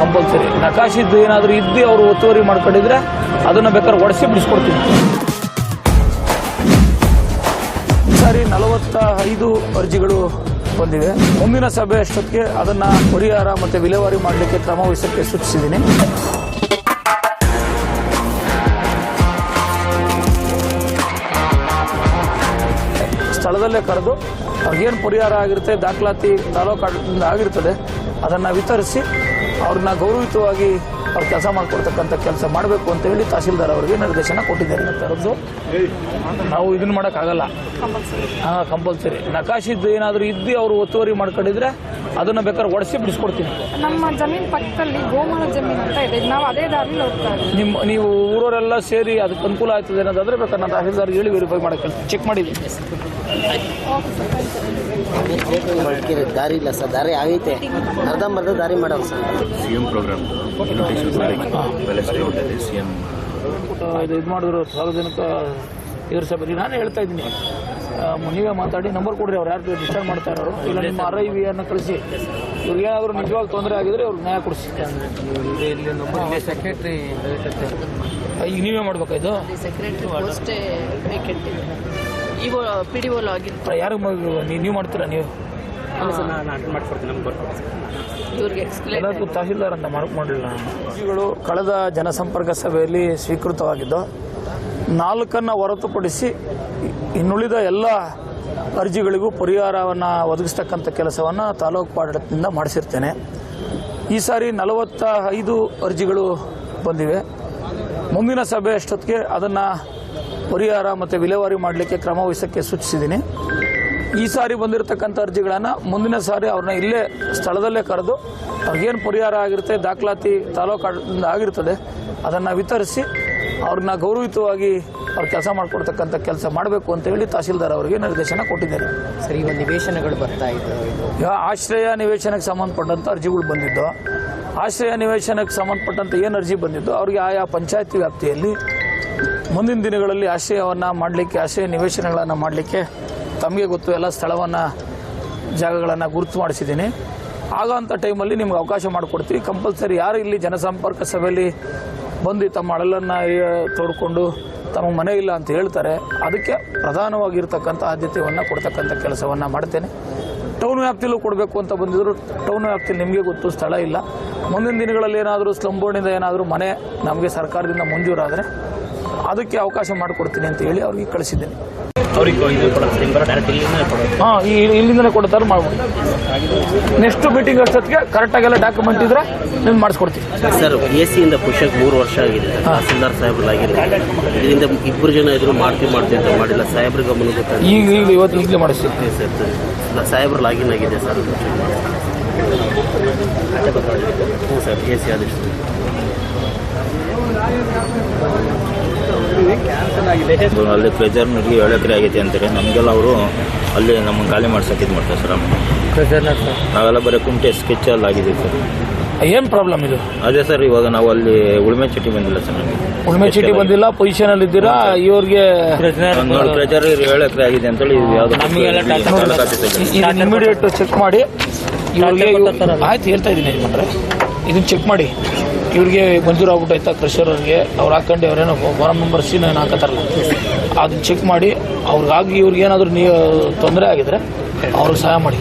Compulsory ನಕಾಶಿದ್ದು ಏನಾದರೂ ಇದ್ದು ಅವರು ಒತ್ತುವರಿ ಮಾಡ್ಕೊಂಡಿದ್ರೆ ಅದನ್ನು ಬೇಕಾದ್ರೆ ಒಡಿಸಿ ಬಿಡಿಸ್ಕೊಡ್ತೀನಿ. ಸರಿ ನಲವತ್ತ ಐದು ಅರ್ಜಿಗಳು ಬಂದಿವೆ. ಮುಂದಿನ ಸಭೆ ಅಷ್ಟೊತ್ತಿಗೆ ಅದನ್ನ ಪರಿಹಾರ ಮತ್ತೆ ವಿಲೇವಾರಿ ಮಾಡಲಿಕ್ಕೆ ಕ್ರಮ ವಹಿಸಕ್ಕೆ ಸೂಚಿಸಿದ್ದೀನಿ. ಸ್ಥಳದಲ್ಲೇ ಕರೆದು ಅವ್ರಿಗೇನು ಪರಿಹಾರ ಆಗಿರುತ್ತೆ ದಾಖಲಾತಿ ತಾಲೂಕಾಡಳಿತದಿಂದ ಆಗಿರ್ತದೆ ಅದನ್ನು ವಿತರಿಸಿ ಅವ್ರನ್ನ ಗೌರವಿತವಾಗಿ ಅವ್ರು ಕೆಲಸ ಮಾಡಿಕೊಡ್ತಕ್ಕಂಥ ಕೆಲಸ ಮಾಡಬೇಕು ಅಂತ ಹೇಳಿ ತಹಸೀಲ್ದಾರ್ ಅವರಿಗೆ ನಿರ್ದೇಶನ ಕೊಟ್ಟಿದ್ದಾರೆ ಥರದ್ದು ನಾವು ಇದನ್ನ ಮಾಡೋಕ್ಕಾಗಲ್ಲ. ಹಾಂ ಕಂಪಲ್ಸರಿ ನಕಾಶಿದ್ದು ಏನಾದರೂ ಇದ್ದು ಅವರು ಒತ್ತುವರಿ ಮಾಡ್ಕೊಂಡಿದ್ರೆ ಅದನ್ನ ಬೇಕಾದ್ರೆ ಒಡಿಸಿ ಬಿಡಿಸ್ಕೊಡ್ತೀನಿ. ನಮ್ಮ ಜಮೀನ್ ಪಕ್ಕದಲ್ಲಿ ಗೋಮಾಳ ಜಮೀನ್ ಅಂತ ಇದೆ. ನಾವು ಅದೇ ದಾರಿಲಿ ಹೋಗ್ತಾ ನೀವು ಊರವರೆಲ್ಲ ಸೇರಿ ಅದಕ್ಕೆ ಅನುಕೂಲ ಆಗ್ತದೆ ಅನ್ನೋದಾದ್ರೆ ಬೇಕಾದ್ರೆ ನಾನು ತಹಸೀಲ್ದಾರ್ ಹೇಳಿ ವೆರಿಫೈ ಮಾಡಕ್ಕೆ ಚೆಕ್ ಮಾಡಿದ್ದೀನಿ ದಾರಿ ಇಲ್ಲ ಸರ್. ದಾರಿ ಆಗೈತೆ. ಅರ್ಧಂಬರ್ಧ ದಾರಿ ಮಾಡೋದು ಸರ್. ಸಿ ಪ್ರೋಗ್ರಾಮ್ ಇದು ಮಾಡಿದ್ರು ಸಾರ್ವಜನಿಕ ಇದ್ರ ಬಗ್ಗೆ ನಾನು ಹೇಳ್ತಾ ಇದ್ದೀನಿ. ನೀವೇ ಮಾತಾಡಿ ನಂಬರ್ ಕೊಡ್ರಿ ಅವ್ರು ಯಾರು ಡಿಸ್ಟರ್ಬ್ ಮಾಡ್ತಾ ಇರೋರು. ಇಲ್ಲ ನಿಮ್ಮ ಆರ್ ಐ ವಿ ಅನ್ನು ಕಳಿಸಿ. ಇವ್ರಿಗೆ ಏನಾದರೂ ನಿಜವಾಗ್ ತೊಂದರೆ ಆಗಿದ್ರೆ ಅವ್ರಿಗೆ ನ್ಯಾಯ ಕೊಡಿಸಿ. ಸೆಕ್ರೆಟ್ರಿ ಈಗ ನೀವೇ ಮಾಡ್ಬೇಕಾಯ್ತು ಸೆಕ್ರೆಟರಿ ವೇಕೆಂಟ್ ಇವು ಪಿ ಡಿ ಓಲ್ ಆಗಿತ್ತು ಯಾರು ನೀವು ಮಾಡ್ತೀರಾ ನೀವು? ತಹಶೀಲ್ದಾರ್ ಎಕ್ಸ್ಪ್ಲೇನ್ ಎಲ್ಲದಕ್ಕೂ ತಹಸೀಲ್ದಾರ್ ಅಂತ ಮಾರ್ಕ್ ಅರ್ಜಿಗಳು ಕಳೆದ ಜನಸಂಪರ್ಕ ಸಭೆಯಲ್ಲಿ ಸ್ವೀಕೃತವಾಗಿದ್ದು ನಾಲ್ಕನ್ನು ಹೊರತುಪಡಿಸಿ ಇನ್ನುಳಿದ ಎಲ್ಲ ಅರ್ಜಿಗಳಿಗೂ ಪರಿಹಾರವನ್ನು ಒದಗಿಸ್ತಕ್ಕಂಥ ಕೆಲಸವನ್ನು ತಾಲೂಕು ಆಡಳಿತದಿಂದ ಮಾಡಿಸಿರ್ತೇನೆ. ಈ ಸಾರಿ ನಲವತ್ತ ಐದು ಅರ್ಜಿಗಳು ಬಂದಿವೆ. ಮುಂದಿನ ಸಭೆ ಅಷ್ಟೊತ್ತಿಗೆ ಅದನ್ನು ಪರಿಹಾರ ಮತ್ತು ವಿಲೇವಾರಿ ಮಾಡಲಿಕ್ಕೆ ಕ್ರಮ ವಹಿಸಕ್ಕೆ ಸೂಚಿಸಿದ್ದೀನಿ. ಈ ಸಾರಿ ಬಂದಿರತಕ್ಕಂಥ ಅರ್ಜಿಗಳನ್ನು ಮುಂದಿನ ಸಾರಿ ಅವ್ರನ್ನ ಇಲ್ಲೇ ಸ್ಥಳದಲ್ಲೇ ಕರೆದು ಅವ್ರಿಗೇನು ಪರಿಹಾರ ಆಗಿರುತ್ತೆ, ದಾಖಲಾತಿ ತಾಲೂಕು ಆಗಿರ್ತದೆ, ಅದನ್ನು ವಿತರಿಸಿ ಅವ್ರನ್ನ ಗೌರವಿತವಾಗಿ ಅವ್ರು ಕೆಲಸ ಮಾಡಿಕೊಡ್ತಕ್ಕಂಥ ಕೆಲಸ ಮಾಡಬೇಕು ಅಂತ ಹೇಳಿ ತಹಸೀಲ್ದಾರ್ ಅವರಿಗೆ ನಿರ್ದೇಶನ ಕೊಟ್ಟಿದ್ದಾರೆ. ಸರಿ ಇವಾಗ ನಿವೇಶನಗಳು ಬರ್ತಾ ಇದ್ದಾವೆ ಇದು? ಆಶ್ರಯ ನಿವೇಶನಕ್ಕೆ ಸಂಬಂಧಪಟ್ಟಂಥ ಅರ್ಜಿಗಳು ಬಂದಿದ್ದು. ಆಶ್ರಯ ನಿವೇಶನಕ್ಕೆ ಸಂಬಂಧಪಟ್ಟಂಥ ಏನು ಅರ್ಜಿ ಬಂದಿದ್ದು? ಅವ್ರಿಗೆ ಆಯಾ ಪಂಚಾಯತಿ ವ್ಯಾಪ್ತಿಯಲ್ಲಿ ಮುಂದಿನ ದಿನಗಳಲ್ಲಿ ಆಶ್ರಯವನ್ನು ಮಾಡಲಿಕ್ಕೆ ಆಶ್ರಯ ನಿವೇಶನಗಳನ್ನು ಮಾಡಲಿಕ್ಕೆ ತಮಗೆ ಗೊತ್ತು ಎಲ್ಲ ಸ್ಥಳವನ್ನು ಜಾಗಗಳನ್ನು ಗುರುತು ಮಾಡಿಸಿದ್ದೀನಿ. ಆಗೋಂಥ ಟೈಮಲ್ಲಿ ನಿಮ್ಗೆ ಅವಕಾಶ ಮಾಡಿಕೊಡ್ತೀವಿ. ಕಂಪಲ್ಸರಿ ಯಾರು ಇಲ್ಲಿ ಜನಸಂಪರ್ಕ ಸಭೆಯಲ್ಲಿ ಬಂದು ತಮ್ಮ ಅಳಲನ್ನು ತೋಡ್ಕೊಂಡು ತಮ್ಮ ಮನೆ ಇಲ್ಲ ಅಂತ ಹೇಳ್ತಾರೆ, ಅದಕ್ಕೆ ಪ್ರಧಾನವಾಗಿರ್ತಕ್ಕಂಥ ಆದ್ಯತೆಯನ್ನು ಕೊಡ್ತಕ್ಕಂಥ ಕೆಲಸವನ್ನು ಮಾಡ್ತೇನೆ. ಟೌನ್ ವ್ಯಾಪ್ತಿಯಲ್ಲೂ ಕೊಡಬೇಕು ಅಂತ ಬಂದಿದ್ರು, ಟೌನ್ ವ್ಯಾಪ್ತಿಲಿ ನಿಮಗೆ ಗೊತ್ತು, ಸ್ಥಳ ಇಲ್ಲ. ಮುಂದಿನ ದಿನಗಳಲ್ಲಿ ಏನಾದರೂ ಸ್ಲಮ್ ಬೋರ್ಡಿಂದ ಏನಾದರೂ ಮನೆ ನಮಗೆ ಸರ್ಕಾರದಿಂದ ಮಂಜೂರಾದರೆ ಅದಕ್ಕೆ ಅವಕಾಶ ಮಾಡಿಕೊಡ್ತೀನಿ ಅಂತ ಹೇಳಿ ಅವ್ರಿಗೆ ಕಳಿಸಿದ್ದೇನೆ. ಅವ್ರಿಗೆ ಇದು ಕೊಡೋದು ಡೈರೆಕ್ಟ್ ಇಲ್ಲಿಂದ ಕೊಡೋದು ಹಾಂ ಇಲ್ಲಿಂದಲೇ ಕೊಡ್ತಾರೆ ಮಾಡ್ಬೋದು. ನೆಕ್ಸ್ಟ್ ಮೀಟಿಂಗ್ ಅಷ್ಟೊತ್ತಿಗೆ ಕರೆಕ್ಟಾಗೆಲ್ಲ ಡಾಕ್ಯುಮೆಂಟ್ ಇದ್ರೆ ನಿಮ್ಗೆ ಮಾಡಿಸ್ಕೊಡ್ತೀವಿ. ಸರ್ ಎ ಸಿಯಿಂದ ಪುಷಕ್ ಮೂರು ವರ್ಷ ಆಗಿದೆ. ಸರ್ ತಹಸೀಲ್ದಾರ್ ಸಾಹೇಬ್ರಾಗಿದೆ ಇದರಿಂದ ಇಬ್ಬರು ಜನ ಇದ್ರು ಮಾಡ್ತೀವಿ ಮಾಡ್ತೀವಿ ಅಂತ ಮಾಡಿಲ್ಲ. ಸಾಹೇಬ್ರ ಗಮನ ಗೊತ್ತಾಗ ಈಗ ಈಗ ಇವತ್ತು ಈಗಲೇ ಮಾಡಿಸ್ತೀನಿ ಸರ್ ಸಾಹೇಬ್ರ ಲಾಗಿನ್ ಆಗಿದೆ ಸರ್ ಹ್ಞೂ ಸರ್ ಎ ಸಿ ಆದೇಶ. ಅಲ್ಲಿ ಪ್ರೆಜರ್ನಲ್ಲಿ ಏಳು ಎಕರೆ ಆಗೈತೆ ಅಂತಾರೆ. ನಮಗೆಲ್ಲ ಅವರು ಅಲ್ಲಿ ನಮ್ಮನ್ನು ಖಾಲಿ ಮಾಡ್ಸಕ್ಕೆ ಇದು ಮಾಡ್ತಾರೆ ಸರ್ ನಾವೆಲ್ಲ ಬರೀ ಕುಂಟೆ ಸ್ಕೆಚ್ ಅಲ್ಲಿ ಆಗಿದೆ ಸರ್. ಏನು ಪ್ರಾಬ್ಲಮ್ ಇದು? ಅದೇ ಸರ್ ಇವಾಗ ನಾವು ಅಲ್ಲಿ ಉಳುಮೆ ಚೀಟಿ ಬಂದಿಲ್ಲ ಸರ್ ನಮಗೆ. ಉಳ್ಮೆ ಚೀಟಿ ಬಂದಿಲ್ಲ ಪೊಸಿಷನ್ ಅಲ್ಲಿ ಇದ್ದೀರಾ ಇವ್ರಿಗೆ ನೋಡಿ ಪ್ರೆಜರ್ ಏಳು ಎಕರೆ ಆಗಿದೆ ಅಂತೇಳಿ ಇದು ಯಾವ್ದು ಇಮಿಡಿಯೇಟ್ ಚೆಕ್ ಮಾಡಿ. ಇವ್ರಿಗೆ ಆಯ್ತು ಹೇಳ್ತಾ ಇದ್ದೀನಿ ಇದನ್ನ ಚೆಕ್ ಮಾಡಿ. ಇವ್ರಿಗೆ ಮಂಜೂರು ಆಗ್ಬಿಟ್ಟೈತಾ ಕ್ರೆಷರ್ ಅವ್ರಿಗೆ ಅವ್ರು ಹಾಕೊಂಡು ಅವ್ರೇನೋ ಫಾರಂ ನಂಬರ್ ಸಿ ಏನು ಹಾಕತ್ತಾರಲ್ಲ. ಅದನ್ನ ಚೆಕ್ ಮಾಡಿ, ಅವ್ರಿಗಾಗಿ ಇವ್ರಿಗೆ ಏನಾದರೂ ನೀವು ತೊಂದರೆ ಆಗಿದ್ರೆ ಅವ್ರಿಗೆ ಸಹಾಯ ಮಾಡಿ.